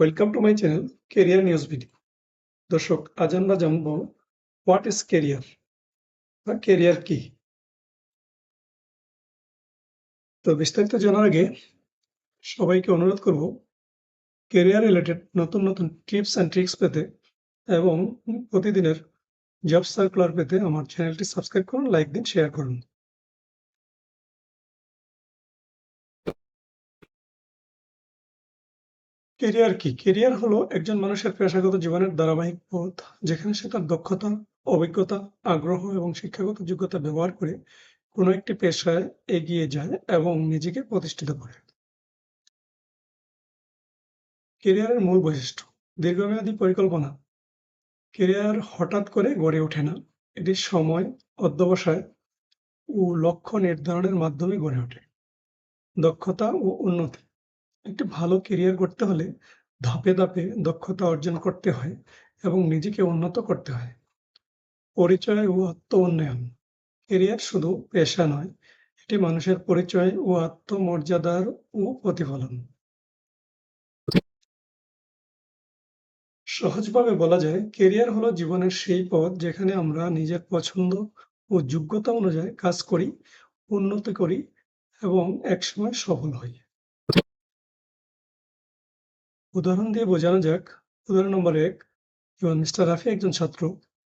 Welcome to my channel career news video দর্শক আজ আমরা জানব হোয়াট ইজ কেরিয়ার বা কেরিয়ার কি? তো বিস্তারিত জানার আগে সবাইকে অনুরোধ করব কেরিয়ার রিলেটেড নতুন নতুন টিপস অ্যান্ড ট্রিক্স পেতে এবং প্রতিদিনের জব সার্কুলার পেতে আমার চ্যানেলটি সাবস্ক্রাইব করুন লাইক দিন শেয়ার করুন। কেরিয়ার কি? কেরিয়ার হলো একজন মানুষের পেশাগত জীবনের ধারাবাহিক পথ, যেখানে সে তার দক্ষতা, অভিজ্ঞতা, আগ্রহ এবং শিক্ষাগত যোগ্যতা ব্যবহার করে কোনো একটি পেশায় এগিয়ে যায় এবং নিজেকে প্রতিষ্ঠিত করে। কেরিয়ারের মূল বৈশিষ্ট্য, দীর্ঘমেয়াদী পরিকল্পনা। কেরিয়ার হঠাৎ করে গড়ে ওঠে না, এটি সময়, অধ্যবসায় ও লক্ষ্য নির্ধারণের মাধ্যমে গড়ে ওঠে। দক্ষতা ও উন্নতি। একটি ভালো কেরিয়ার করতে হলে ধাপে ধাপে দক্ষতা অর্জন করতে হয় এবং নিজেকে উন্নত করতে হয়। পরিচয় ও আত্ম উন্নয়ন কেরিয়ার শুধু পেশা নয়, এটি মানুষের পরিচয় ও আত্মমর্যাদার ও প্রতিফলন। সহজভাবে বলা যায় কেরিয়ার হলো জীবনের সেই পথ যেখানে আমরা নিজের পছন্দ ও যোগ্যতা অনুযায়ী কাজ করি, উন্নতি করি এবং একসময় সফল হই। উদাহরণ দিয়ে বোঝানো যাক। উদাহরণ নম্বর এক যেমন মিস্টার রাফি একজন ছাত্র।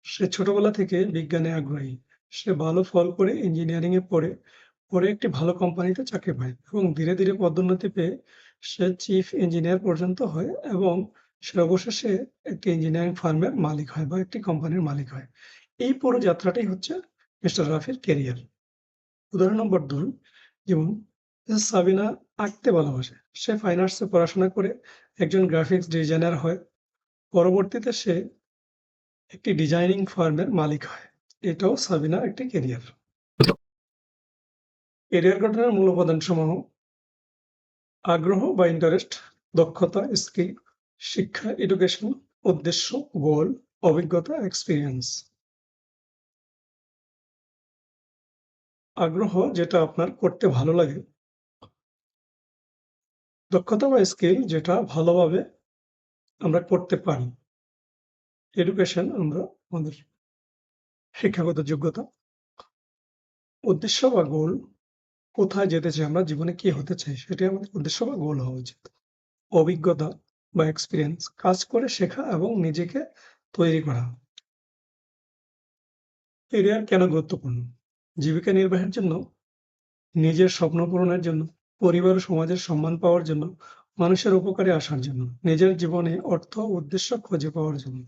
সে ছোটবেলা থেকে বিজ্ঞানে আগ্রহী। সে ভালো ফল করে ইঞ্জিনিয়ারিং এ পড়ে পরে একটি ভালো কোম্পানিতে চাকরি পায় এবং ধীরে ধীরে পদোন্নতি পেয়ে সে চিফ ইঞ্জিনিয়ার পর্যন্ত হয় এবং সে অবশেষে একটি ইঞ্জিনিয়ারিং ফার্মের মালিক হয় বা একটি কোম্পানির মালিক হয়। এই পুরো যাত্রাটাই হচ্ছে মিস্টার রাফির কেরিয়ার উদাহরণ নম্বর দুই, যেমন সাবিনা আঁকতে ভালোবাসে। সে ফাইন আর্টসে পড়াশোনা করে একজন গ্রাফিক্স ডিজাইনার হয়। পরবর্তীতে সে একটি ডিজাইনিং ফার্মের মালিক হয়। এটাও সাবিনার একটি কেরিয়ার কেরিয়ার গঠনের মূল উপাদান সমূহ আগ্রহ বা ইন্টারেস্ট দক্ষতা স্কিল শিক্ষা এডুকেশন উদ্দেশ্য গোল অভিজ্ঞতা এক্সপিরিয়েন্স আগ্রহ যেটা আপনার করতে ভালো লাগে দক্ষতা বা স্কিল যেটা ভালোভাবে আমরা করতে পারি। এডুকেশন আমরা আমাদের শিক্ষাগত যোগ্যতা। উদ্দেশ্য বা গোল কোথায় যেতে চাই, আমরা জীবনে কি হতে চাই সেটি আমাদের উদ্দেশ্য বা গোল হওয়া উচিত। অভিজ্ঞতা বা এক্সপিরিয়েন্স কাজ করে শেখা এবং নিজেকে তৈরি করা। কেরিয়ার কেন গুরুত্বপূর্ণ? জীবিকা নির্বাহের জন্য, নিজের স্বপ্ন পূরণের জন্য। পরিবার ও সমাজের সম্মান পাওয়ার জন্য, মানুষের উপকারে আসার জন্য, নিজের জীবনে অর্থ উদ্দেশ্য খুঁজে পাওয়ার জন্য।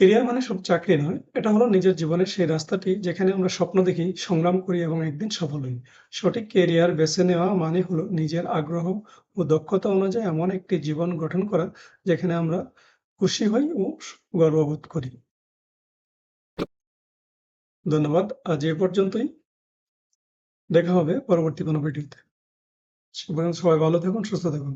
কেরিয়ার মানে সব চাকরি নয়, এটা হলো নিজের জীবনের সেই রাস্তাটি যেখানে আমরা স্বপ্ন দেখি, সংগ্রাম করি এবং একদিন সফল হই। সঠিক কেরিয়ার বেছে নেওয়া মানে হলো নিজের আগ্রহ ও দক্ষতা অনুযায়ী এমন একটি জীবন গঠন করা, যেখানে আমরা খুশি হই ও গর্ববোধ করি। ধন্যবাদ, আজ এ পর্যন্তই। দেখা হবে পরবর্তী কোনো ভিডিওতে। সবাই ভালো থাকুন সুস্থ থাকুন।